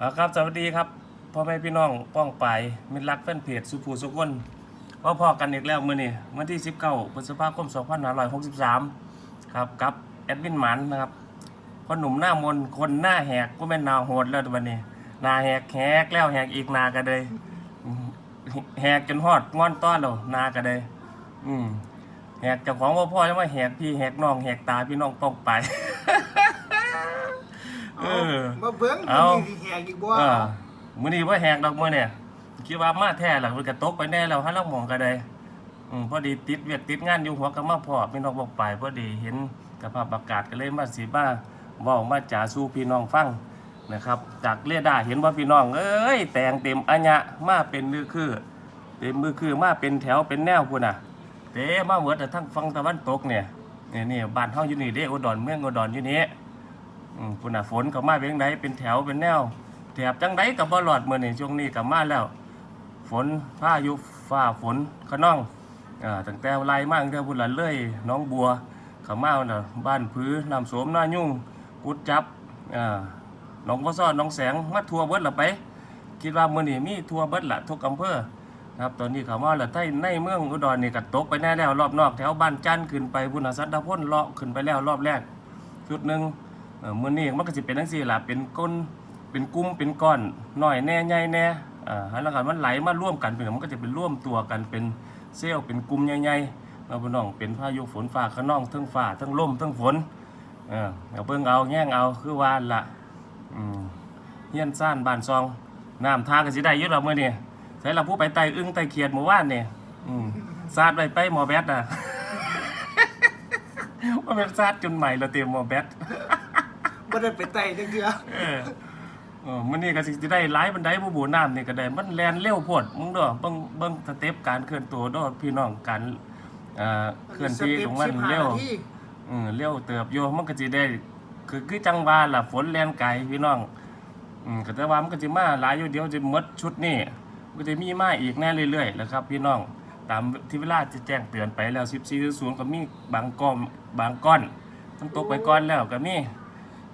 อ่าครับสวัสดีครับพ่อแม่พี่น้องป้องไปมิตรรักแฟนเพจสุภูสุกนพ่อพอกันอีกแล้วมื้อนี้วันที่ 19พฤษภาคม2563 ครับกับแอดมินหมันนะครับพ่อหนุ่มหน้ามนคนหน้าแหกก็แม่นนาโหดแล้ววันนี้หน้าแหกแหกแล้วแหกอีกหนาก็เลยแหกจนฮอดงอนต้อนแล้วหนาก็เลยอืมแหกจ้าของพ่อพ่อจะมาแหกพี่แหกน้องแหกตาพี่น้องป้องไป เออ มาเบิ้งเอา มันสิแหกอีกบ่เออมื้อนี้ว่าแหกดอกมื้อเนี่ยคิดว่ามาแท้ล่ะมันก็ตกไปแน่แล้วหาเราหมองก็ได้อืมพอดีติดเวียกติดงานอยู่หัวก็มาพอพี่น้องบอกไปพอดีเห็นสภาพอากาศก็เลยมาสิมาเว้ามาจ่าสู่พี่น้องฟังนะครับ จากเรียดาเห็นว่าพี่น้องเอ้ยแต่งเต็มอัญญะมาเป็นมือคือ เต็มมือคือมาเป็นแถวเป็นแนวพุ่นน่ะ เต้มาเวิดแต่ทั้งฟังตะวันตกเนี่ยนี่นี่บ้านเฮาอยู่นี่เด้อุดรเมืองอุดรอยู่นี่ อืมพุ่นน่ะฝนก็มาเป็นจังไดเป็นแถวเป็นแนวแถบจังไดก็บ่รอดเมื้อนี้ช่วงนี้ก็มาแล้ว ฝนพายุฟ้าฝนขะน้องอ่าตั้งแต่ไล่มาตั้งแต่พุ่นละเลยน้องบัวเขามาน่ะบ้านพื้น้ำโสมหน้ายุ่งกุดจับอ่าหนองบ่ซ้อหนองแสงมาทัวเบิดละไป คิดว่าเมื้อนี้มีทัวเบิดละทุกอำเภอครับตอนนี้ขามาล้วใต้ในเมืองอุดรนี่ก็ตกไปแน่แล้วรอบนอกแถวบ้านจันทน์ขึ้นไปพุ่นน่ะสัตดาพ้นเลาะขึ้นไปแล้วรอบแรก ชุดหนึ่ง มื้อนี้มันก็สิเป็นจังซี่ล่ะเป็นก้นเป็นกลุ่มเป็นก้อนน้อยแน่ใหญ่แน่อ่าแล้วก็มันไหลมาร่วมกันเป็นมันก็จะเป็นร่วมตัวกันเป็นเซลล์เป็นกลุ่มใหญ่ๆเราพี่น้องเป็นพายุฝนฟ้าขนองทั้งฟ้าทั้งลมทั้งฝนเออเอาเบิ่งเอาแง่งเอาคือว่าละอืมเฮียนซ่านบ้านซองน้ำทาก็สิได้อยู่ดอกมื้อนี้ใส่ละผู้ไปไตอึ้งไตเขียดเมื่อวานนี่อืมซาดไว้ไปหมอแบตน่ะว่าเป็นซาดจนใหม่แล้วเตรียมหมอแบต บ่ได้ไปไต่จังเทื่อเออเออมื้อนี้ก็สิได้หลายบันไดบ่บูน้ำนี่ก็ได้มันแล่นเร็วโพดมึงเด้อเบิ่งเบิ่งสเต็ปการเคลื่อนตัวเด้อพี่น้องการเอ่อเคลื่อนที่ของมันเร็ว15นาทีเออเร็วเติบอยู่มันก็สิได้ คือคือจังหวะล่ะฝนแล่นไกลพี่น้องอืมก็แต่ว่ามันก็สิมาหลายอยู่เดียวจะหมดชุดนี้มันก็จะมีมาอีกแน่เรื่อยๆนะครับ พี่น้องตามที่เวลาจะแจ้งเตือนไปแล้ว14.0ก็มีบางก้อนบางก้อนมันตกไปก้อนแล้วก็มี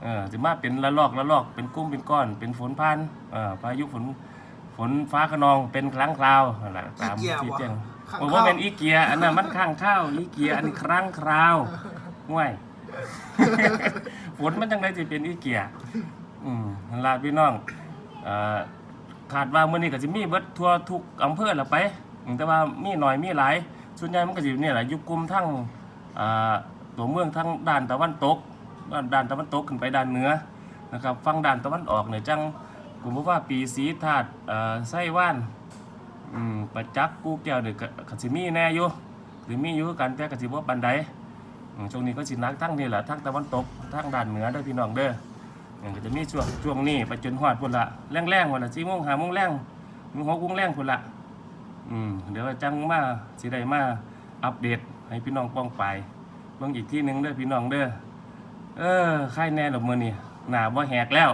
เออสิมาเป็นละลอกละลอกเป็นกุ้มเป็นก้อน เป็นฝนพานเอ่อพายุฝนฝนฟ้าขนองเป็นครั้งคราวนั่นแหละตามอีเกียที่บ่แจ้งข้างผมเข้าว่าเป็นอีเกียอันนั้นมันข้างข้าวอีเกียอันนี้ครั้งคราวห่วยฝนมันจังไดสิเป็นอีเกียอืมนั่นล่ะพี่น้องเอ่อคาดว่ามื้อนี้ก็สิมีเบิดทั่วทุกอำเภอละไปอืมแต่ว่ามีน้อยมีหลายส่วนใหญ่มันก็สิเนี่ยแหละอยู่กลุ่มทั้งอ่าตัวเมืองทั้งด้านตะวันตก ด้านด้านตะวันตกขึ้นไปด้านเหนือนะครับฝั่งด้านตะวันออกเนี่ยจังกลุ่มว่าปีสีธาตุเอ่อไส้ว่านประจักษ์กูแก้วเนี่ยก็ก็สิมีแน่อยู่หรือมีอยู่กันแต่ก็สิบ่ปานใดช่วงนี้ก็สินักทั้งนี่แหละทั้งตะวันตกทั้งด้านเหนือด้อพี่น้องเด้ออืมก็จะมีช่วงช่วงนี้ไปจนฮอดพุ่นละแรงๆพุ่นละ4โมง5โมงแรงมี6โมงแรงพุ่นละอืมเดี๋ยวจังมาสิได้มาอัปเดตให้พี่น้องป้องไปเบิ่งอีกที่หนึ่งเด้อพี่น้องเด้อ เออใครแน่หรอกมือนี่หนาบ่แหกแล้ว